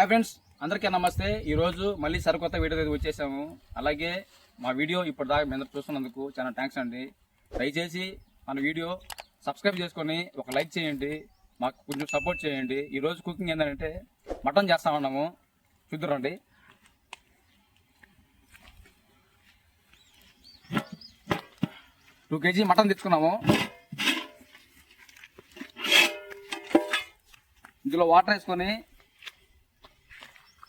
Hi friends అందరికీ నమస్తే. ఈరోజు మళ్ళీ సరికొత్త వీడియో అయితే వచ్చేసాము. అలాగే మా వీడియో ఇప్పటిదాకా మీ అందరు చూస్తున్నందుకు చాలా థ్యాంక్స్ అండి. దయచేసి మన వీడియో సబ్స్క్రైబ్ చేసుకొని ఒక లైక్ చేయండి మాకు కొంచెం సపోర్ట్ చేయండి. ఈరోజు కుకింగ్ ఏంటంటే మటన్ చేస్తా ఉన్నాము. చూద్దరండి టూ కేజీ మటన్ తెచ్చుకున్నాము. ఇందులో వాటర్ వేసుకొని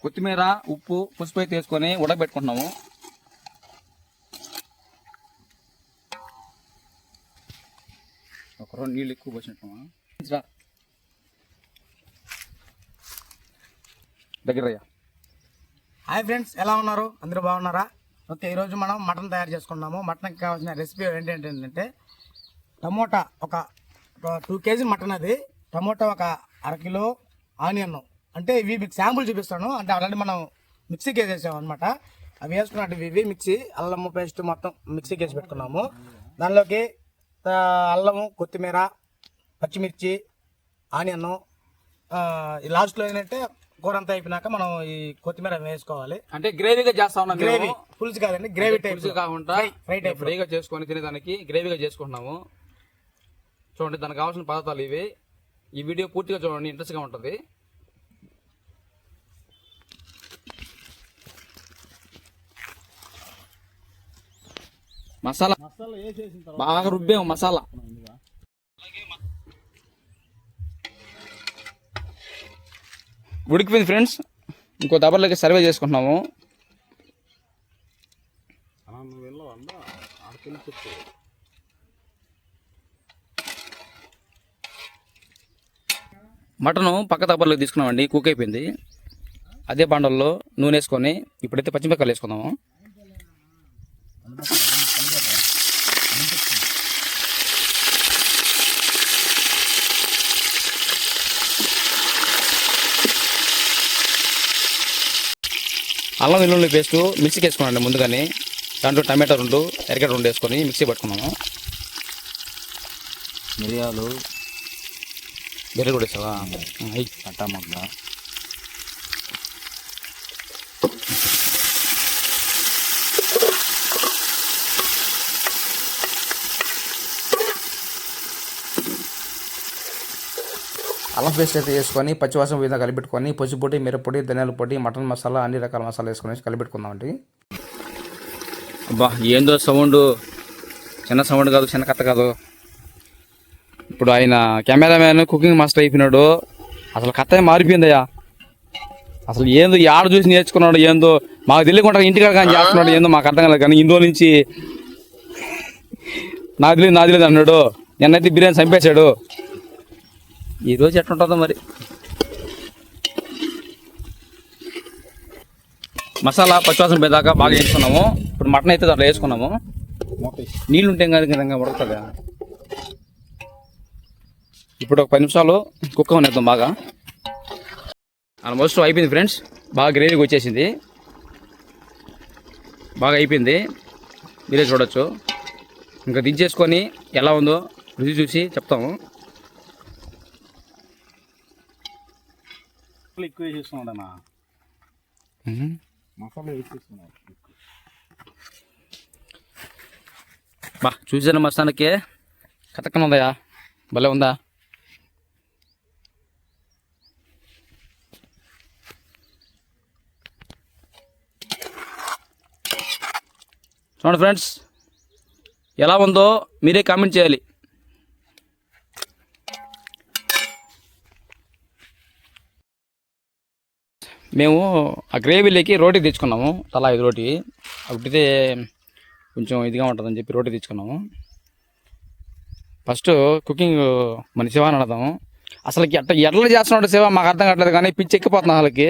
కొత్తిమీర ఉప్పు పసుపు అయితే వేసుకొని ఉడకబెట్టుకుంటున్నాము. ఒక రెండు నీళ్ళు ఎక్కువ పోసినట్టుమా దగ్గరయ్యా హాయ్ ఫ్రెండ్స్ ఎలా ఉన్నారు? అందరూ బాగున్నారా? ఓకే ఈరోజు మనం మటన్ తయారు చేసుకున్నాము మటన్కి కావాల్సిన రెసిపీ ఏంటంటే టమోటా ఒక టూ కేజీ మటన్ అది. టమోటా ఒక అర కిలో ఆనియన్ అంటే ఇవి మీకు శాంపుల్ చూపిస్తాను. అంటే ఆల్రెడీ మనం మిక్సీకి వేసేసాం అనమాట అవి వేసుకున్నట్టు ఇవి మిక్సీ అల్లము పేస్ట్ మొత్తం మిక్సీకి వేసి పెట్టుకున్నాము. దానిలోకి అల్లము కొత్తిమీర పచ్చిమిర్చి ఆనియన్ లాస్ట్లో ఏంటంటే కూర అంతా అయిపోయినాక మనం ఈ కొత్తిమీర వేసుకోవాలి. అంటే గ్రేవీగా చేస్తా ఉన్నాం గ్రేవీ. పులుసు కాదండి గ్రేవీ టైప్. కాకుండా ఫ్రై టైప్. ఫ్రైగా చేసుకొని తినేదానికి గ్రేవీగా చేసుకుంటున్నాము. చూడండి దానికి కావాల్సిన పదార్థాలు ఇవి. ఈ వీడియో పూర్తిగా చూడండి ఇంట్రెస్ట్గా ఉంటుంది. మసాలా. బాగా రుబ్బాము మసాలా. ఉడికిపోయింది ఫ్రెండ్స్. ఇంకో దబర్లోకి సర్వే చేసుకుంటున్నాము. మటను పక్క దబ్బర్లోకి తీసుకున్నామండి. కుక్ అయిపోయింది. అదే బాండల్లో నూనె వేసుకొని ఇప్పుడైతే పచ్చిమిరపకాయలు వేసుకుందాము. అల్లం వెల్లుల్లి పేస్ట్ మిక్సీకి వేసుకున్నాండి ముందుగానే. దాంట్లో టమాటా రెండు ఎరగడ్డ రెండు వేసుకొని మిక్సీ పట్టుకున్నాము మిరియాలు. బెర్రె కూడా వేసావా? అయ్యి. కట్టమగ్గ అల్లం పేస్ట్ అయితే వేసుకొని పచ్చివాసన విధంగా కలిపెట్టుకొని పసుపొడి మిరప్పొడి ధనియాల పొడి మటన్ మసాలా అన్ని రకాల మసాలా వేసుకొని కలిపెట్టుకుందామండి అబ్బా ఏందో సౌండ్. చిన్న సౌండ్ కాదు చిన్న కథ కాదు. ఇప్పుడు ఆయన కెమెరామ్యాన్ కుకింగ్ మాస్టర్ అయిపోయినాడు. అసలు కథ మారిపోయిందయ్యా? అసలు ఏందో ఆడ చూసి నేర్చుకున్నాడు ఏందో మాకు తెలియకుండా ఇంటికాడ కానీ చేస్తున్నాడు ఏందో మాకు అర్థం కాలేదు. కానీ ఇందులో నుంచి నాకు తెలియదు నాకు తెలియదు అన్నాడు. నిన్నైతే బిర్యానీ చంపేశాడు. ఈ రోజు ఎట్లుంటుందో మరి? మసాలా పచ్చివాసన పోయేదాకా బాగా వేసుకున్నాము. ఇప్పుడు మటన్ అయితే దాంట్లో వేసుకున్నాము. నీళ్ళు ఉంటే కదా విధంగా ఉడకుతుంది ఇప్పుడు ఒక పది నిమిషాలు కుక్క ఉండేద్దాం బాగా. ఆల్మోస్ట్ అయిపోయింది ఫ్రెండ్స్ బాగా గ్రేవీకి వచ్చేసింది. బాగా అయిపోయింది. మీరే చూడొచ్చు. ఇంకా దించేసుకొని ఎలా ఉందో రుచి చూసి చెప్తాము. ఎక్కువ వేసేస్తున్నాడు అన్న మసాలా వేసేస్తున్నాడు. బా చూసాను మస్తానికి? కథక్కన ఉందయా? భలే ఉందా? చూడండి ఫ్రెండ్స్ ఎలా ఉందో మీరే కామెంట్ చేయాలి. మేము ఆ గ్రేవీలోకి రోటీ తెచ్చుకున్నాము. తలా ఐదు రోటీ. అప్పుడైతే కొంచెం ఇదిగా ఉంటుందని చెప్పి రోటీ తెచ్చుకున్నాము. ఫస్ట్ కుకింగ్ మన శివాని అడదాము అసలుకి ఎట్ట ఎట్లా చేస్తున్నాడు శివ మాకు అర్థం కావట్లేదు కానీ పిచ్చి ఎక్కిపోతున్నా అసలుకి.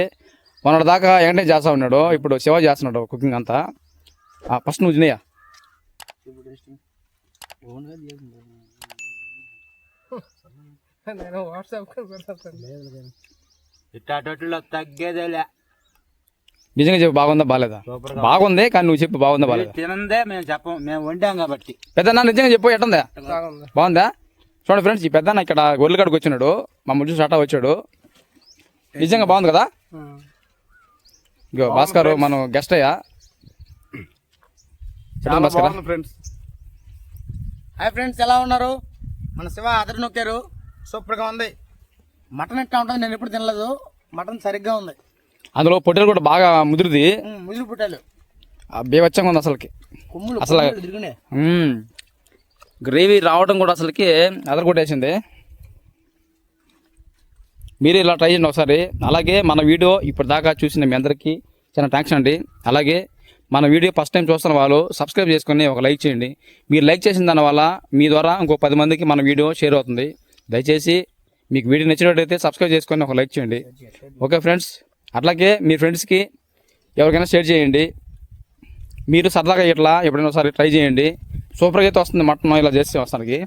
మొన్నటి దాకా వెంటనే చేస్తా ఉన్నాడు. ఇప్పుడు శివ చేస్తున్నాడు కుకింగ్ అంతా. ఫస్ట్ నువ్వు తినయా. నేను వాట్సాప్ ఇట్టాటట్లో తగ్గేదేలే. నిజంగా చెప్పు బాగుందా బాగాలేదా సూపర్ బాగుంది కానీ నువ్వు చెప్పు బాగుందా బాగాలేదా తినందే మేము చెప్పం మేము వండాం కాబట్టి. పెద్దన్న నిజంగా చెప్పు ఎట్టుందా? బాగుందా. చూడండి ఫ్రెండ్స్ ఈ పెద్దన్న ఇక్కడ గొర్రెల కాడికి వచ్చినాడు. మా ముందు షాటా వచ్చాడు. నిజంగా బాగుంది కదా? ఇగో భాస్కర్ మనం గెస్ట్ అయ్యా. చెప్పండి భాస్కర్. ఫ్రెండ్స్. హాయ్ ఫ్రెండ్స్ ఎలా ఉన్నారు? మన శివ అదరి నొక్కారు. సూపర్గా ఉంది. మటన్ ఎట్లా ఉంటుంది నేను ఎప్పుడు తినలేదు. మటన్ సరిగ్గా ఉంది. అందులో పొట్టెలు కూడా బాగా ముదిరిది. ముదురు పుట్టాలు. బేవచ్చంగా ఉంది అసలుకి. అసలు-. గ్రేవీ రావడం కూడా అసలుకి అదర కొట్టేసింది మీరు ఇలా ట్రై చేయండి ఒకసారి. అలాగే మన వీడియో ఇప్పుడు దాకా చూసిన మీ అందరికీ చాలా థ్యాంక్స్ అండి. అలాగే మన వీడియో ఫస్ట్ టైం చూస్తున్న వాళ్ళు సబ్స్క్రైబ్ చేసుకొని ఒక లైక్ చేయండి. మీరు లైక్ చేసిన దానివల్ల మీ ద్వారా ఇంకో పది మందికి మన వీడియో షేర్ అవుతుంది. దయచేసి మీకు వీడియో నచ్చినట్టయితే సబ్స్క్రైబ్ చేసుకొని ఒక లైక్ చేయండి. ఓకే ఫ్రెండ్స్ అట్లాగే మీ ఫ్రెండ్స్కి ఎవరికైనా షేర్ చేయండి. మీరు సరదాగా ఇట్లా ఎప్పుడైనా ఒకసారి ట్రై చేయండి. సూపర్గా అయితే వస్తుంది మటన్ ఇలా చేస్తే వస్తానికి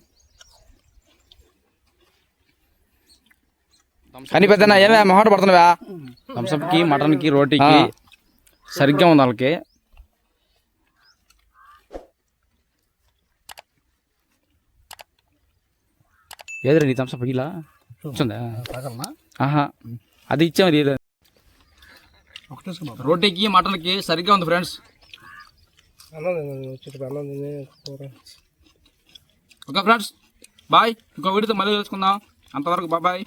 కానీ పెద్ద ఏమే మొహట పడుతున్నావా? థమ్స్అప్కి మటన్కి రోటీకి సరిగ్గా ఉంది వాళ్ళకి. ఏదిరా నీ థమ్స్అప్ ఇలా? తాగలనా? ఆహా అది ఇచ్చాము సుమా రోటీకి మటన్కి సరిగ్గా ఉంది ఫ్రెండ్స్. Okay friends bye. ఇంకో వీడియోతో మళ్ళీ తెలుసుకుందాం అంతవరకు బాయ్